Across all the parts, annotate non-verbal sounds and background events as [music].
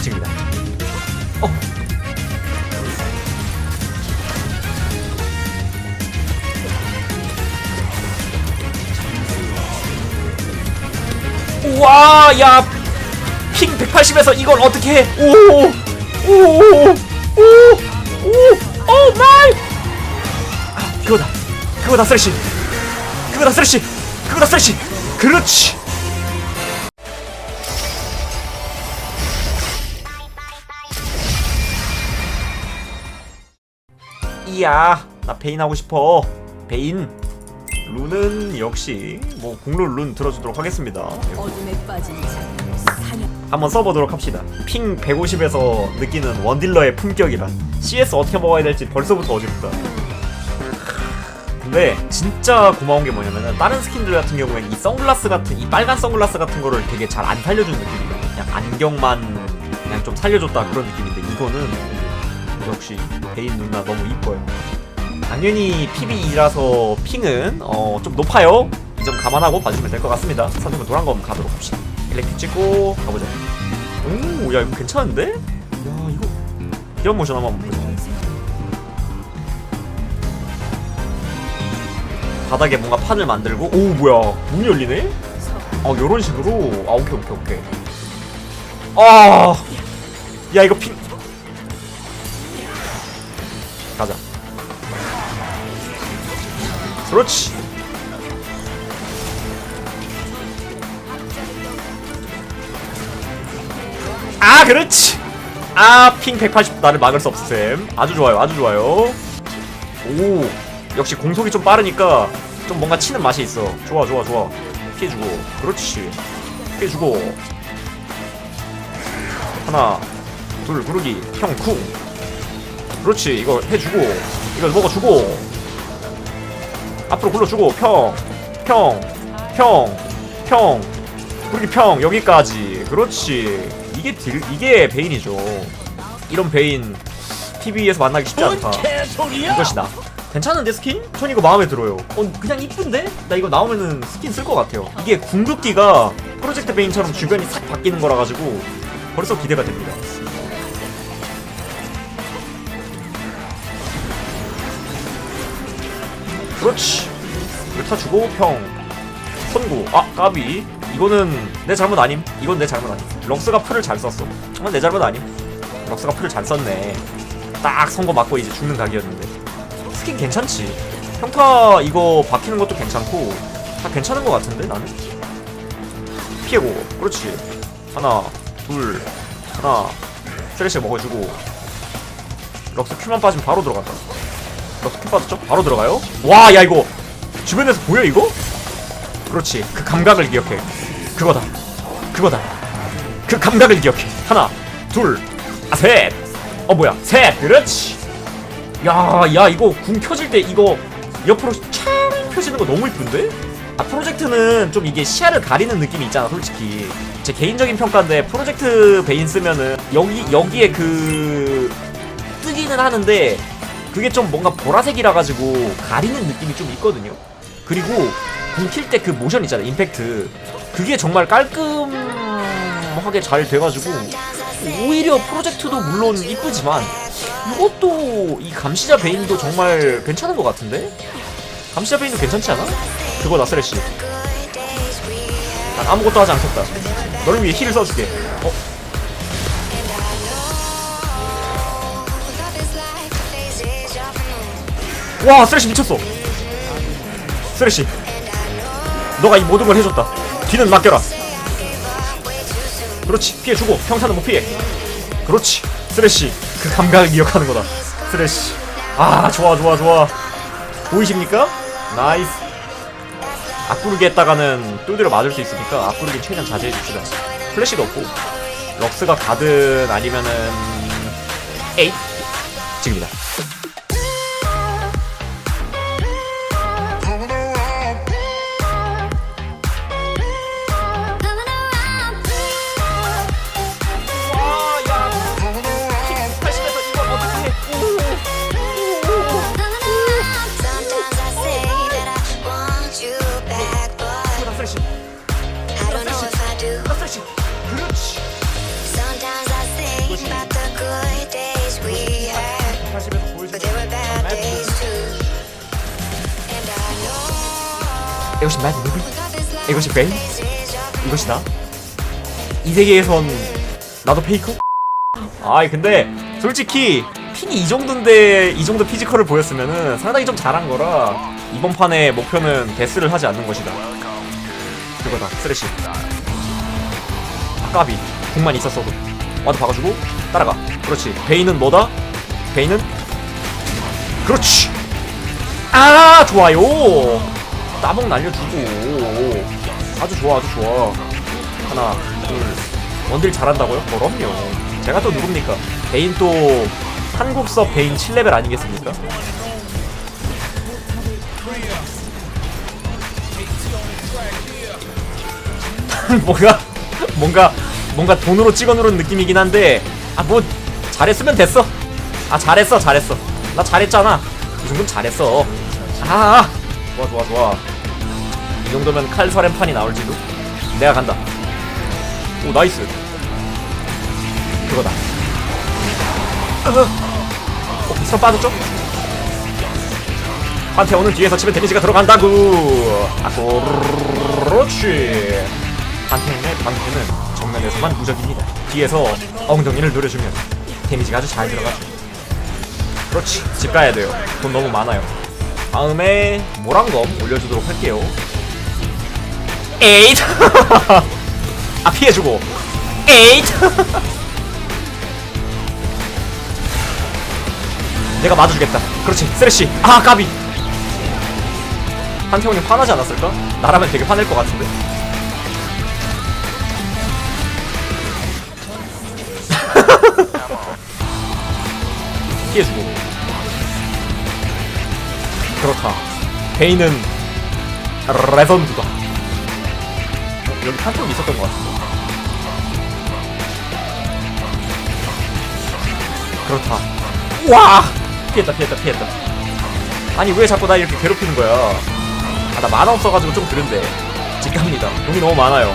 지금이다. 어. 우와, 야, 핑 180에서 이걸 어떻게 해? 오, 오, 오, 오, 오 마이! 아, 그거다, 그거다, 쓰레쉬, 그거다, 쓰레쉬, 그거다, 쓰레쉬. 그렇지. 이야, 나 베인 하고 싶어. 베인. 룬은 역시 뭐 공룰 룬 들어주도록 하겠습니다. 어둠에 빠진 사냥 한번 써보도록 합시다. 핑 150에서 느끼는 원딜러의 품격이란 CS 어떻게 먹어야 될지 벌써부터 어지럽다. 근데 진짜 고마운 게 뭐냐면은 다른 스킨들 같은 경우엔 이 선글라스 같은 이 빨간 선글라스 같은 거를 되게 잘 안 살려주는 느낌이거든. 그냥 안경만 그냥 좀 살려줬다 그런 느낌인데 이거는 역시 베인 누나 너무 이뻐요. 당연히 PB이라서 핑은 어, 좀 높아요. 이 점 감안하고 봐주면 될 것 같습니다. 선택은 노란 거 한번 가도록 합시다. 일렉트 찍고 가보자. 오, 야 이거 괜찮은데? 야 이거 이런 모션 한번 보자. 바닥에 뭔가 판을 만들고 오 뭐야 문이 열리네? 어 요런 식으로 아 오케이 오케이 오케이 아야 이거 핑 가자. 그렇지. 아 그렇지. 아핑 180 나를 막을 수 없음 아주 좋아요 아주 좋아요. 오 역시 공속이 좀 빠르니까 좀 뭔가 치는 맛이 있어. 좋아 좋아 좋아. 피해주고. 그렇지. 피해주고. 하나 둘 구르기. 형쿵 그렇지 이거 해주고 이거 먹어주고 앞으로 굴러주고 평평평평 구르기 평 여기까지. 그렇지. 이게 딜 이게 베인이죠. 이런 베인 TV에서 만나기 쉽지 않다. 이것이다. 괜찮은데 스킨? 전 이거 마음에 들어요. 어 그냥 이쁜데? 나 이거 나오면은 스킨 쓸 것 같아요. 이게 궁극기가 프로젝트 베인처럼 주변이 싹 바뀌는 거라 가지고 벌써 기대가 됩니다 그렇지. 이거 타주고 평. 선구 아 까비. 이거는 내 잘못 아님? 이건 내 잘못 아님. 럭스가 풀을 잘 썼어. 이건 내 잘못 아님? 럭스가 풀을 잘 썼네. 딱 선거 맞고 이제 죽는 각이었는데. 스킨 괜찮지. 평타 이거 박히는 것도 괜찮고 다 괜찮은 것 같은데 나는? 피해고. 그렇지. 하나 둘 하나. 쓰레쉬 먹어주고. 럭스 큐만 빠지면 바로 들어간다 럭스 큐 빠졌죠? 바로 들어가요? 와 야 이거. 주변에서 보여 이거? 그렇지. 그 감각을 기억해. 그거다. 그거다. 그 감각을 기억해. 하나 둘 아 셋 어 뭐야. 셋. 그렇지. 야 야 이거 궁 켜질 때 이거 옆으로 촥 펴지는 거 너무 이쁜데? 아 프로젝트는 좀 이게 시야를 가리는 느낌이 있잖아 솔직히. 제 개인적인 평가인데 프로젝트 베인 쓰면은 여기 여기에 그 뜨기는 하는데 그게 좀 뭔가 보라색이라 가지고 가리는 느낌이 좀 있거든요. 그리고 궁킬 때그 모션 있잖아 임팩트. 그게 정말 깔끔하게 잘 돼가지고 오히려 프로젝트도 물론 이쁘지만 이것도 이 감시자 베인도 정말 괜찮은 것 같은데? 감시자 베인도 괜찮지 않아? 그거다 쓰레쉬. 난 아무것도 하지 않겠다. 너를 위해 힐을 써줄게 와 쓰레쉬 미쳤어. 쓰레쉬. 너가 이 모든 걸 해줬다. 뒤는 맡겨라. 그렇지 피해주고 평타는 못 피해. 그렇지 쓰레쉬. 그 감각을 기억하는 거다. 쓰레쉬. 아 좋아 좋아 좋아. 보이십니까? 나이스. 앞구르기 했다가는 뚜드려 맞을 수 있으니까 앞구르기 최대한 자제해 줍시다. 플래시도 없고. 럭스가 가든 아니면은 에잇 지금이다 이것이 매드 누구? 이것이 베인? 이것이 나? 이 세계에선 나도 페이커? 아이 근데 솔직히 핀이 이 정도인데 이 정도 피지컬을 보였으면은 상당히 좀 잘한 거라 이번 판의 목표는 데스를 하지 않는 것이다 그거다 쓰레쉬 아까비 공만 있었어도 와도 박아주고 따라가 그렇지 베인은 뭐다? 베인은 그렇지 아 좋아요 따봉 날려주고. 아주 좋아 아주 좋아. 하나 둘. 원딜 잘한다고요? 그럼요. 제가 또 누굽니까? 베인 또 한국서 베인 7레벨 아니겠습니까? [laughs] 뭔가 뭔가 뭔가 돈으로 찍어 누른 느낌이긴 한데 아 뭐 잘했으면 됐어. 아 잘했어 잘했어. 나 잘했잖아. 이 정도면 잘했어. 아 좋아 좋아 좋아 이 정도면 칼사렘판이 나올지도? 내가 간다. 오 나이스. 그거다. 어, 비스럼 빠졌죠? 판테온은 뒤에서 치면 데미지가 들어간다고. 아 그렇지. 판테온의 방패는. 정면에서만 무적입니다. 뒤에서 엉덩이를 노려주면 데미지가 아주 잘 들어가죠. 그렇지. 집 가야 돼요. 돈 너무 많아요. 다음에 모란검 올려주도록 할게요 에잇. [laughs] 아 피해주고. 에잇. 내가 맞아주겠다. 그렇지 쓰레쉬. 아 까비. 한태훈이 화나지 않았을까? 나라면 되게 화낼 것 같은데? [laughs] 피해주고. 그렇다. 베인은 레전드다. 어, 여기 한태훈 있었던 것 같은데. 그렇다. 와! 피했다 피했다 피했다. 아니 왜 자꾸 나 이렇게 괴롭히는 거야? 아 나 만화 없어가지고 좀 그런데. 직갑니다. 돈이 너무 많아요.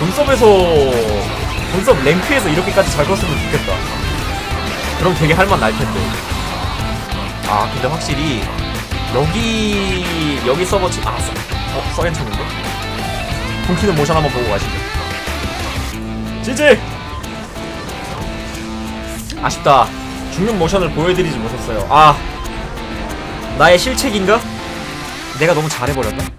돈섭에서 돈섭 랭크에서 이렇게까지 잘 컸으면 좋겠다. 그럼 되게 할만 날 텐데. 아 근데 확실히 여기 여기 서버 지... 아 써... 어? 써 괜찮은데? 본키는 모션 한번 보고 가시죠 지지! 아쉽다 죽는 모션을 보여드리지 못했어요 아 나의 실책인가? 내가 너무 잘해버렸나?